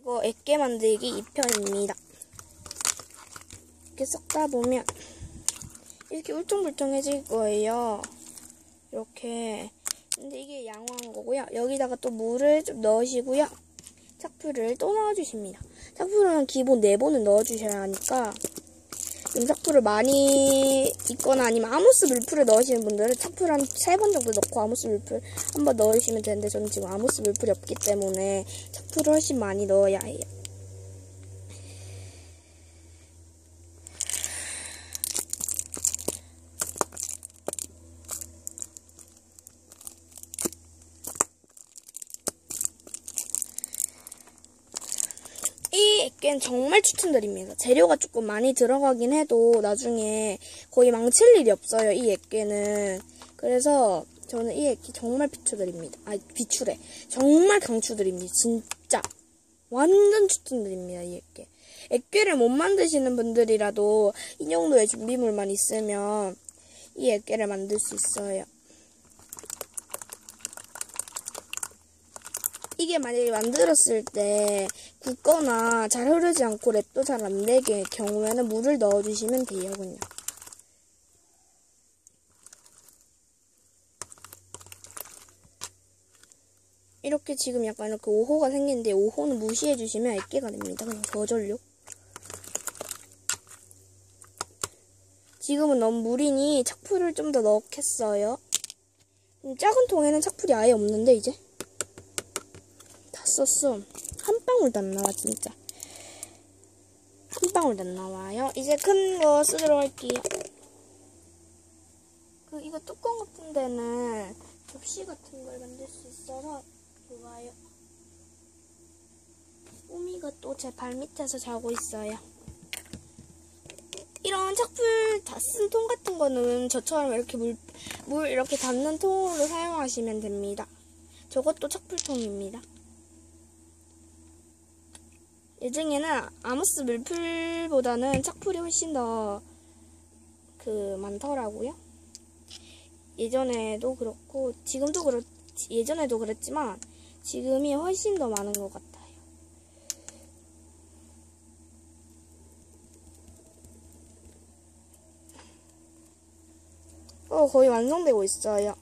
이거 액계 만들기 2편입니다. 이렇게 섞다 보면 이렇게 울퉁불퉁해질 거예요. 이렇게. 근데 이게 양호한 거고요. 여기다가 또 물을 좀 넣으시고요. 착풀을 또 넣어주십니다. 착풀은 기본 4번은 넣어주셔야 하니까 임삭풀을 많이 있거나 아니면 아모스 물풀을 넣으시는 분들은 착풀 한 3번 정도 넣고 아모스 물풀 한 번 넣으시면 되는데 저는 지금 아모스 물풀이 없기 때문에 착풀을 훨씬 많이 넣어야 해요. 이 액괴는 정말 추천드립니다. 재료가 조금 많이 들어가긴 해도 나중에 거의 망칠 일이 없어요. 이 액괴는. 그래서 저는 이 액기 정말 비추드립니다. 아, 비추래. 정말 강추드립니다. 진짜. 완전 추천드립니다. 이 액괴. 액괴를 못 만드시는 분들이라도 이 정도의 준비물만 있으면 이 액괴를 만들 수 있어요. 이게 만약에 만들었을 때 굳거나 잘 흐르지 않고 랩도 잘 안 되게 경우에는 물을 넣어주시면 그냥. 이렇게 지금 약간 이렇게 5호가 생기는데 5호는 무시해주시면 액계가 됩니다. 그냥 저절로. 지금은 너무 물이니 착풀을 좀 더 넣겠어요. 음, 작은 통에는 착풀이 아예 없는데 이제. 다 썼어. 한 방울도 안 나와, 진짜. 한 방울도 안 나와요. 이제 큰 거 쓰도록 할게요. 그, 이거 뚜껑 같은 데는 접시 같은 걸 만들 수 있어서 좋아요. 오미가 또 제 발 밑에서 자고 있어요. 이런 착풀 다쓴 통 같은 거는 저처럼 이렇게 물, 물 이렇게 닿는 통으로 사용하시면 됩니다. 저것도 착풀통입니다. 예정에는 아모스 물풀보다는 착풀이 훨씬 더 그 많더라고요. 예전에도 그렇고 지금도 그렇 예전에도 그랬지만 지금이 훨씬 더 많은 것 같아요. 어 거의 완성되고 있어요.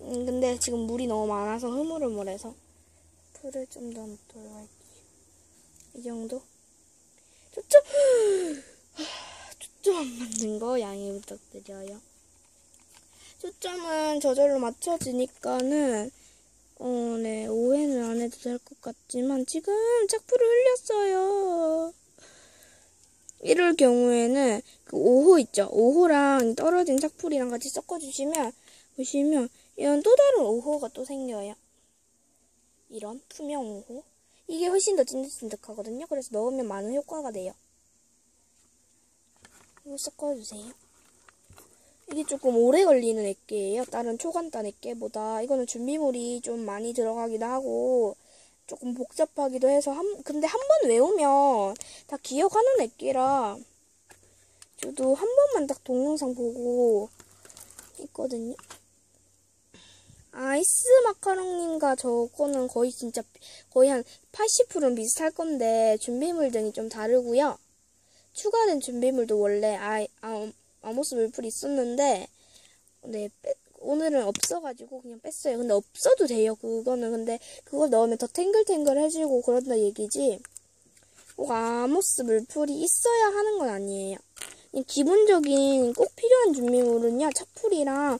음, 근데 지금 물이 너무 많아서 흐물흐물해서 풀을 좀 더 넣도록 할게요. 이 정도? 초점! 초점 안 맞는 거 양해 부탁드려요. 초점은 저절로 맞춰지니까는, 어, 네, 오해는 안 해도 될 것 같지만, 지금 착풀을 흘렸어요. 이럴 경우에는, 그 5호 있죠? 5호랑 떨어진 착풀이랑 같이 섞어주시면, 보시면, 이런 또 다른 5호가 또 생겨요. 이런 투명 5호. 이게 훨씬 더 찐득찐득하거든요. 그래서 넣으면 많은 효과가 돼요. 이거 섞어주세요. 이게 조금 오래 걸리는 액계예요. 다른 초간단 액계보다. 이거는 준비물이 좀 많이 들어가기도 하고 조금 복잡하기도 해서 한 근데 한 번 외우면 다 기억하는 액계라 저도 한 번만 딱 동영상 보고 있거든요. 아이스 마카롱님과 저거는 거의 진짜 거의 한 80%는 비슷할 건데 준비물 등이 좀 다르고요. 추가된 준비물도 원래 아, 아, 아모스 물풀이 있었는데 네 빼, 오늘은 없어가지고 그냥 뺐어요. 근데 없어도 돼요. 그거는 근데 그걸 넣으면 더 탱글탱글해지고 그런다 얘기지. 꼭 아모스 물풀이 있어야 하는 건 아니에요. 기본적인 꼭 필요한 준비물은요. 착풀이랑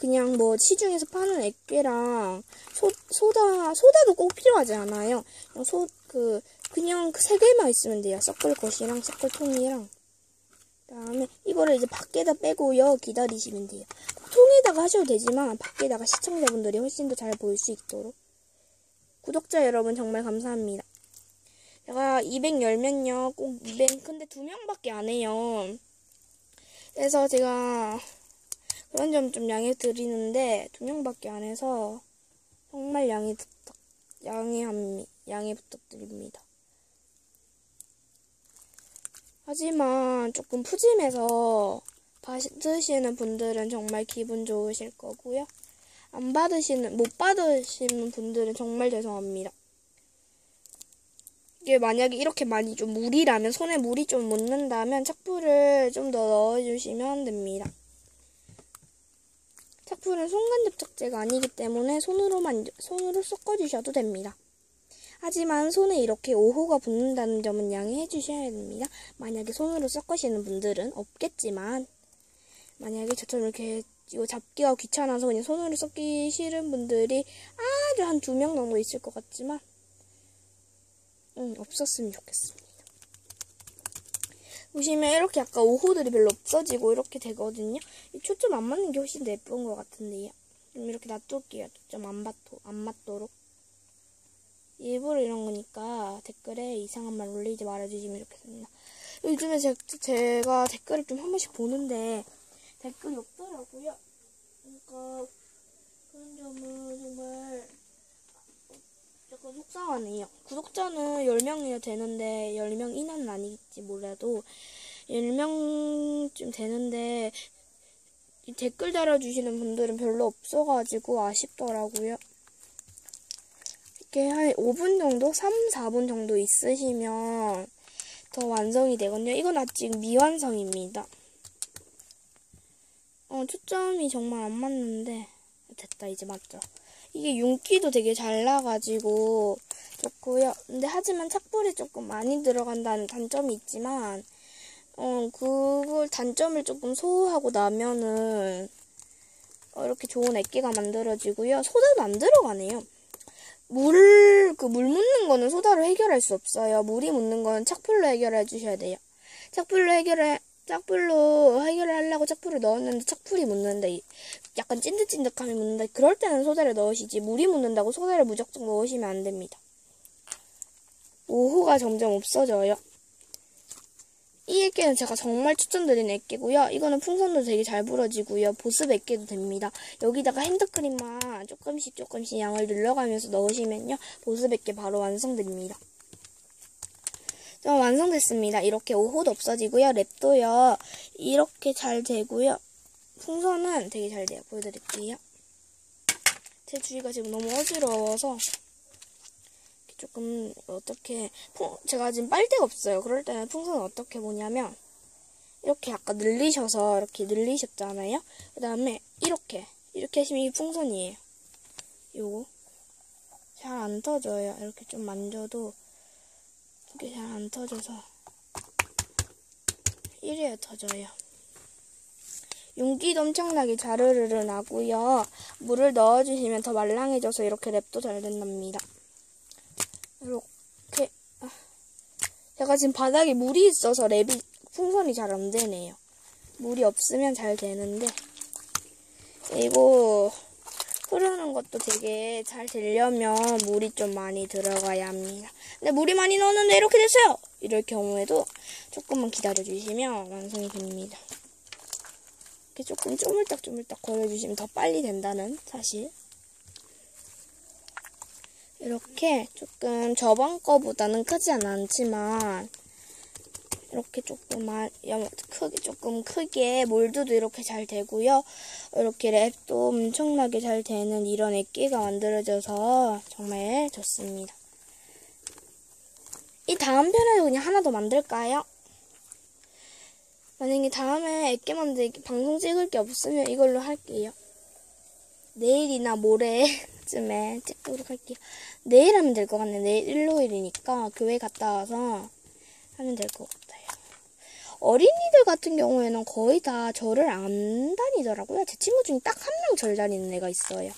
그냥 뭐 시중에서 파는 액괴랑 소, 소다 소다도 꼭 필요하지 않아요. 그냥 소 그 그냥 그 세 개만 있으면 돼요. 섞을 것이랑 섞을 통이랑. 그 다음에 이거를 이제 밖에다 빼고요. 기다리시면 돼요. 통에다가 하셔도 되지만 밖에다가 시청자분들이 훨씬 더 잘 보일 수 있도록. 구독자 여러분 정말 감사합니다. 제가 200 열면요. 꼭 200 근데 두 명밖에 안 해요. 그래서 제가 그런 점 좀 양해 드리는데 두 명밖에 안 해서 정말 양해 부탁 양해합니 양해 부탁드립니다. 하지만 조금 푸짐해서 받으시는 분들은 정말 기분 좋으실 거고요. 안 받으시는 못 받으시는 분들은 정말 죄송합니다. 이게 만약에 이렇게 많이 좀 물이라면 손에 물이 좀 묻는다면 착풀을 좀 더 넣어주시면 됩니다. 착풀은 손간접착제가 아니기 때문에 손으로만 손으로 섞어주셔도 됩니다. 하지만 손에 이렇게 오호가 붙는다는 점은 양해해 주셔야 됩니다. 만약에 손으로 섞으시는 분들은 없겠지만 만약에 저처럼 이렇게 이거 잡기가 귀찮아서 그냥 손으로 섞기 싫은 분들이 아주 한 두 명 정도 있을 것 같지만 음, 없었으면 좋겠습니다. 보시면 이렇게 약간 오호들이 별로 없어지고 이렇게 되거든요. 이 초점 안 맞는 게 훨씬 더 예쁜 것 같은데요. 좀 이렇게 놔둘게요. 초점 안, 맞도, 안 맞도록. 일부러 이런 거니까 댓글에 이상한 말 올리지 말아주시면 좋겠습니다. 요즘에 제, 제가 댓글을 좀 한 번씩 보는데 댓글이 없더라고요. 그러니까 그런 점은 정말 약간 속상하네요. 구독자는 10명이나 되는데 10명 이하는 아니겠지 몰라도 10명쯤 되는데 이 댓글 달아주시는 분들은 별로 없어가지고 아쉽더라고요. 이렇게 한 5분 정도? 3, 4분 정도 있으시면 더 완성이 되거든요. 이건 아직 미완성입니다. 어, 초점이 정말 안 맞는데 됐다 이제 맞죠. 이게 윤기도 되게 잘 나가지고 좋고요. 근데 하지만 착불이 조금 많이 들어간다는 단점이 있지만 어, 그걸 단점을 조금 소화하고 나면은 어, 이렇게 좋은 액기가 만들어지고요. 소다도 안 들어가네요. 물, 그 물 묻는 거는 소다로 해결할 수 없어요. 물이 묻는 거는 착불로 해결해 주셔야 돼요. 착불로 해결해, 짝불로 해결을 하려고 짝불을 넣었는데 짝불이 묻는데 약간 찐득찐득함이 묻는다. 그럴 때는 소다를 넣으시지 물이 묻는다고 소다를 무작정 넣으시면 안 됩니다. 오호가 점점 없어져요. 이 액계는 제가 정말 추천드리는 액계고요. 이거는 풍선도 되게 잘 불어지고요. 보습 액계도 됩니다. 여기다가 핸드크림만 조금씩 조금씩 양을 늘려가면서 넣으시면요. 보습 액계 바로 완성됩니다. 좀 완성됐습니다. 이렇게 오호도 없어지고요. 랩도요. 이렇게 잘 되고요. 풍선은 되게 잘 돼요. 보여드릴게요. 제 주위가 지금 너무 어지러워서 조금 어떻게 제가 지금 빨대가 없어요. 그럴 때는 풍선을 어떻게 보냐면 이렇게 약간 늘리셔서 이렇게 늘리셨잖아요. 그 다음에 이렇게 이렇게 하시면 이 풍선이에요. 요거 잘 안 터져요. 이렇게 좀 만져도 이게 잘 안 터져서 이래야 터져요. 윤기도 엄청나게 자르르르 나고요. 물을 넣어주시면 더 말랑해져서 이렇게 랩도 잘 된답니다. 이렇게 아, 제가 지금 바닥에 물이 있어서 랩이 풍선이 잘 안 되네요. 물이 없으면 잘 되는데 이거 흐르는 것도 되게 잘 되려면 물이 좀 많이 들어가야 합니다. 근데 물이 많이 넣었는데 이렇게 됐어요! 이럴 경우에도 조금만 기다려주시면 완성이 됩니다. 이렇게 조금 쪼물딱쪼물딱 걸어주시면 더 빨리 된다는 사실. 이렇게 조금 저번 거보다는 크진 않지만 이렇게 조금 크게 조금 크게 몰드도 이렇게 잘 되고요. 이렇게 랩도 엄청나게 잘 되는 이런 액기가 만들어져서 정말 좋습니다. 이 다음 편에도 그냥 하나 더 만들까요? 만약에 다음에 액기 만들기 방송 찍을 게 없으면 이걸로 할게요. 내일이나 모레쯤에 찍도록 할게요. 내일 하면 될 것 같네. 내일 일요일이니까 교회 갔다 와서 하면 될 것 같아요. 어린이들 같은 경우에는 거의 다 절을 안 다니더라고요. 제 친구 중에 딱 한 명 절 다니는 애가 있어요.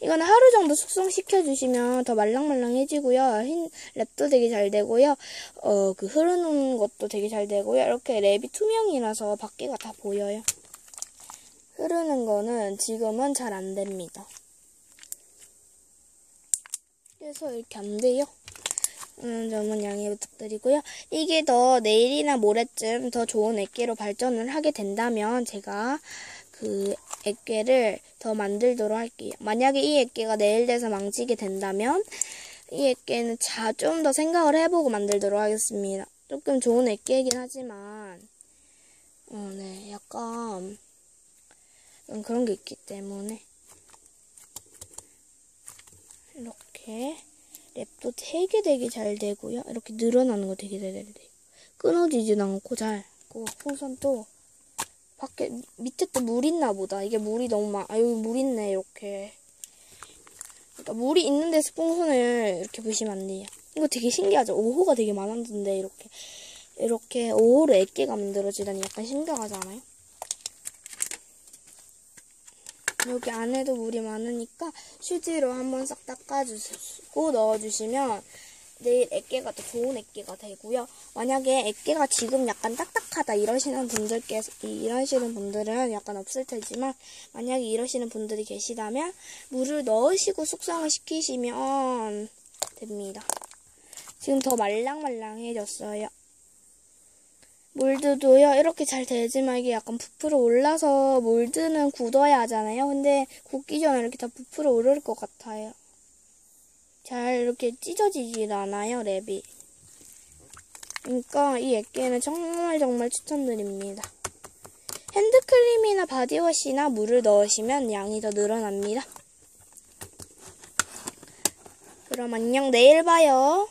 이거는 하루 정도 숙성시켜 주시면 더 말랑말랑해지고요. 흰 랩도 되게 잘 되고요. 어, 그 흐르는 것도 되게 잘 되고요. 이렇게 랩이 투명이라서 밖에가 다 보여요. 흐르는 거는 지금은 잘 안 됩니다. 그래서 이렇게 안 돼요. 음, 점은 양해 부탁드리고요. 이게 더 내일이나 모레쯤 더 좋은 액계로 발전을 하게 된다면 제가 그 액계를 더 만들도록 할게요. 만약에 이 액계가 내일 돼서 망치게 된다면 이 액계는 자좀더 생각을 해보고 만들도록 하겠습니다. 조금 좋은 액계이긴 하지만 어, 네, 약간 그런 게 있기 때문에 이렇게 랩도 되게 되게 잘 되고요. 이렇게 늘어나는 거 되게 잘 돼요. 끊어지지도 않고 잘. 그 풍선 또 밖에 밑에 또 물 있나 보다. 이게 물이 너무 많. 아 여기 물 있네 이렇게. 그러니까 물이 있는 데서 풍선을 이렇게 보시면 안 돼요. 이거 되게 신기하죠. 5호가 되게 많았는데 이렇게 이렇게 5호로 애기가 만들어지다니 약간 신기하지 않아요? 여기 안에도 물이 많으니까 휴지로 한번 싹 닦아주고 넣어주시면 내일 애깨가 더 좋은 애깨가 되고요. 만약에 애깨가 지금 약간 딱딱하다 이러시는 분들께 이러시는 분들은 약간 없을 테지만 만약에 이러시는 분들이 계시다면 물을 넣으시고 숙성을 시키시면 됩니다. 지금 더 말랑말랑해졌어요. 몰드도요 이렇게 잘 되지만 이게 약간 부풀어 올라서 몰드는 굳어야 하잖아요. 근데 굳기 전에 이렇게 다 부풀어 오를 것 같아요. 잘 이렇게 찢어지질 않아요 랩이. 그러니까 이 액계는 정말 정말 추천드립니다. 핸드크림이나 바디워시나 물을 넣으시면 양이 더 늘어납니다. 그럼 안녕 내일 봐요.